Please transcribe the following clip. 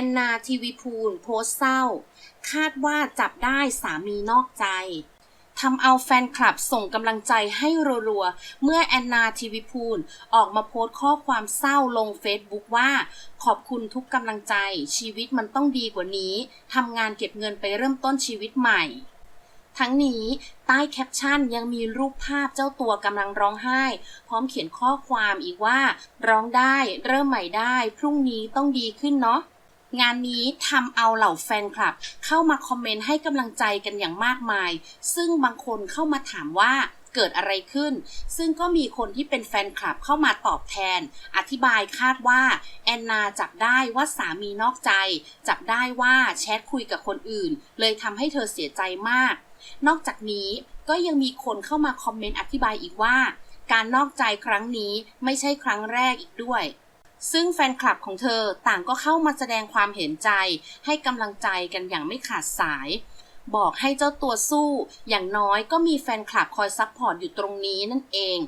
อนนาทีวีพูลโพสเศร้า คาดว่าจับได้สามีนอกใจทำเอาแฟนคลับส่งกำลังใจให้รัวๆ เมื่อแอนนาทีวีพูลออกมาโพสต์ข้อความเศร้าลงเฟซบุ๊กว่า ขอบคุณทุกกำลังใจ ชีวิตมันต้องดีกว่านี้ทำงานเก็บเงินไปเริ่มต้นชีวิตใหม่ ทั้งนี้ใต้แคปชั่นยังมีรูปภาพเจ้าตัวกำลังร้องไห้ พร้อมเขียนข้อความอีกว่า ร้องได้ เริ่มใหม่ได้ พรุ่งนี้ต้องดีขึ้นเนาะ งานนี้ทำเอาเหล่าแฟนคลับ เข้ามาคอมเมนต์ให้กำลังใจกันอย่างมากมาย ซึ่งบางคนเข้ามาถามว่าเกิดอะไรขึ้น ซึ่งก็มีคนที่เป็นแฟนคลับเข้ามาตอบแทน อธิบายคาดว่า แอนนาจับได้ว่าสามีนอกใจ จับได้ว่าแชทคุยกับคนอื่น เลยทำให้เธอเสียใจมาก นอกจากนี้ก็ยังมีคนเข้ามาคอมเมนต์อธิบายอีกว่า การนอกใจครั้งนี้ไม่ใช่ครั้งแรกอีกด้วย ซึ่งแฟนคลับของเธอต่างก็เข้ามาแสดงความเห็นใจ ให้กำลังใจกันอย่างไม่ขาดสาย บอกให้เจ้าตัวสู้ อย่างน้อยก็มีแฟนคลับคอยซัพพอร์ตอยู่ตรงนี้นั่นเอง